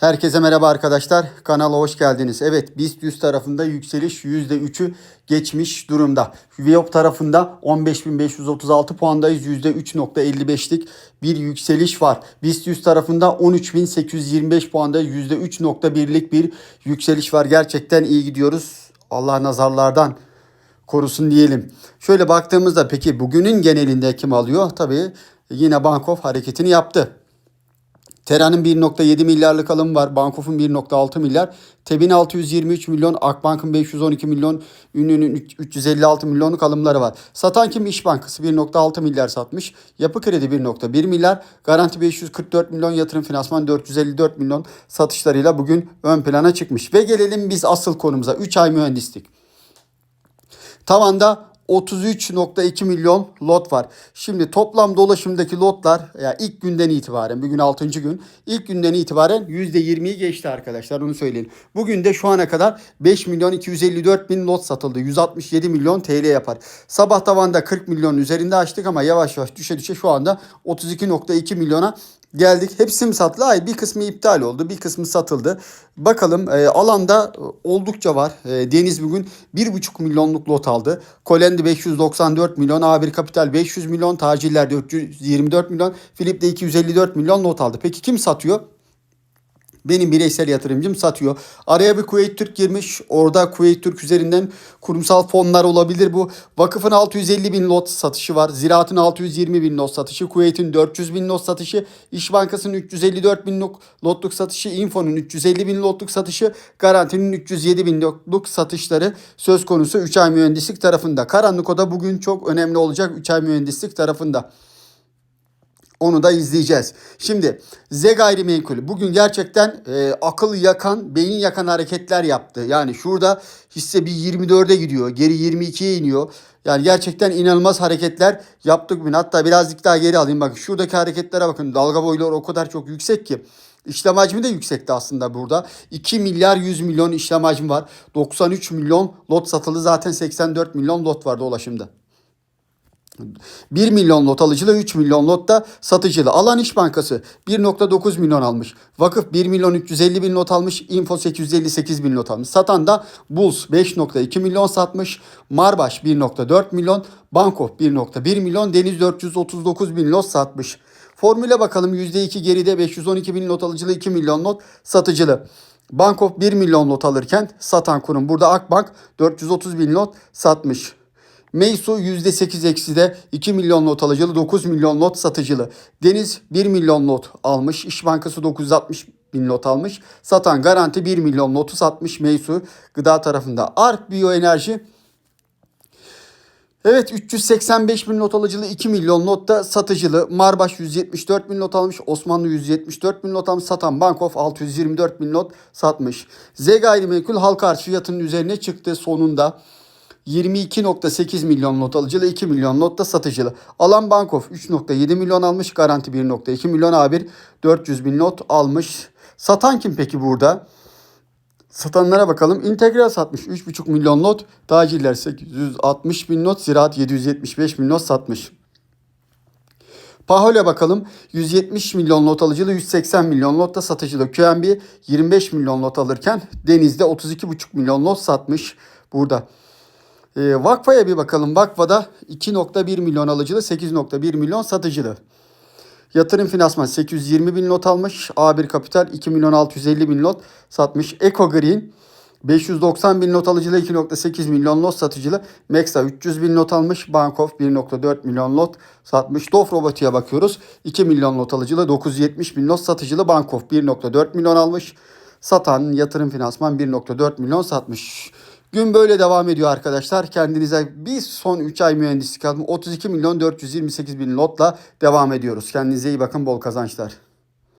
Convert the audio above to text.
Herkese merhaba arkadaşlar. Kanala hoş geldiniz. Evet BIST 100 tarafında yükseliş %3'ü geçmiş durumda. Viyop tarafında 15.536 puandayız. %3.55'lik bir yükseliş var. BIST 100 tarafında 13.825 puanda %3.1'lik bir yükseliş var. Gerçekten iyi gidiyoruz. Allah nazarlardan korusun diyelim. Şöyle baktığımızda peki bugünün genelinde kim alıyor? Tabii yine Bankov hareketini yaptı. Tera'nın 1.7 milyarlık alımı var. Bankof'un 1.6 milyar. TEB'in 623 milyon. Akbank'ın 512 milyon. Ünlü'nün 356 milyonluk alımları var. Satan kim? İş Bankası 1.6 milyar satmış. Yapı Kredi 1.1 milyar. Garanti 544 milyon. Yatırım Finansman 454 milyon satışlarıyla bugün ön plana çıkmış. Ve gelelim biz asıl konumuza. 3 ay mühendislik. Tavanda 33.2 milyon lot var. Şimdi toplam dolaşımdaki lotlar ya yani ilk günden itibaren bugün 6. gün ilk günden itibaren %20'yi geçti arkadaşlar onu söyleyin. Bugün de şu ana kadar 5 milyon 254 bin lot satıldı. 167 milyon TL yapar. Sabah tavanda 40 milyon üzerinde açtık ama yavaş yavaş düşe düşe şu anda 32.2 milyona geldik. Hepsi mi satıldı? Hayır bir kısmı iptal oldu. Bir kısmı satıldı. Bakalım e, alanda oldukça var. E, Deniz bugün 1,5 milyonluk lot aldı. Kolendi 594 milyon. A1 Kapital 500 milyon. Taciller 424 milyon. Filip de 254 milyon lot aldı. Peki kim satıyor? Benim bireysel yatırımcım satıyor. Araya bir Kuveyt Türk girmiş. Orada Kuveyt Türk üzerinden kurumsal fonlar olabilir bu. Vakıfın 650 bin lot satışı var. Ziraatın 620 bin lot satışı. Kuveyt'in 400 bin lot satışı. İş Bankası'nın 354 bin lotluk satışı. Info'nun 350 bin lotluk satışı. Garantinin 307 bin lotluk satışları söz konusu 3 ay mühendislik tarafında. Karanlık Oda bugün çok önemli olacak 3 ay mühendislik tarafında. Onu da izleyeceğiz. Şimdi Z gayrimenkul bugün gerçekten e, akıl yakan, beyin yakan hareketler yaptı. Yani şurada hisse bir 24'e gidiyor. Geri 22'ye iniyor. Yani gerçekten inanılmaz hareketler yaptık bugün. Hatta birazcık daha geri alayım. Bakın şuradaki hareketlere bakın. Dalga boyları o kadar çok yüksek ki. İşlem hacmi de yüksekti aslında burada. 2 milyar 100 milyon işlem hacmi var. 93 milyon lot satıldı. Zaten 84 milyon lot vardı ulaşımda. 1 milyon lot alıcılı 3 milyon lot da satıcılı. Alan İş Bankası 1.9 milyon almış. Vakıf 1 milyon 350 bin lot almış. Info 858 bin lot almış. Satan da Bulls 5.2 milyon satmış. Marbaş 1.4 milyon. Bankof 1.1 milyon. Deniz 439 bin lot satmış. Formüle bakalım %2 geride 512 bin lot alıcılı 2 milyon lot satıcılı. Bankof 1 milyon lot alırken satan kurum. Burada Akbank 430 bin lot satmış. Meysu %8 ekside 2 milyon lot alıcılı 9 milyon lot satıcılı. Deniz 1 milyon lot almış. İş Bankası 960 bin lot almış. Satan Garanti 1 milyon lotu satmış Meysu gıda tarafında. Ark Biyoenerji Evet 385 bin not alıcılı 2 milyon not da satıcılı. Marbaş 174 bin not almış. Osmanlı 174 bin not almış. Satan Bankof 624 bin not satmış. Z gayrimenkul halka arz fiyatının üzerine çıktı sonunda. 22.8 milyon not alıcılı 2 milyon not da satıcılı. Alan Bankof 3.7 milyon almış. Garanti 1.2 milyon A1 400 bin not almış. Satan kim peki burada? Satanlara bakalım. İntegral satmış 3.5 milyon not. Tacirler 860 bin not. Ziraat 775 bin not satmış. Pahol'e bakalım. 170 milyon lot alıcılı 180 milyon lot da satıcılı. QNB 25 milyon lot alırken Deniz'de 32,5 milyon lot satmış burada. E, Vakfa'ya bir bakalım. Vakfa'da 2.1 milyon alıcılı 8.1 milyon satıcılı. Yatırım finansman 820 bin lot almış. A1 Kapital 2 milyon 650 bin lot satmış. Eco Green 590 bin not alıcılı 2.8 milyon lot satıcılı. Mexa 300 bin lot almış. Bankof 1.4 milyon lot satmış. Dof Roboti'ye bakıyoruz. 2 milyon lot alıcılı 970 bin lot satıcılı. Bankof 1.4 milyon almış. Satan yatırım finansman 1.4 milyon satmış. Gün böyle devam ediyor arkadaşlar. Kendinize bir son 3 ay mühendislik aldım. 32 milyon 428 bin lotla devam ediyoruz. Kendinize iyi bakın. Bol kazançlar.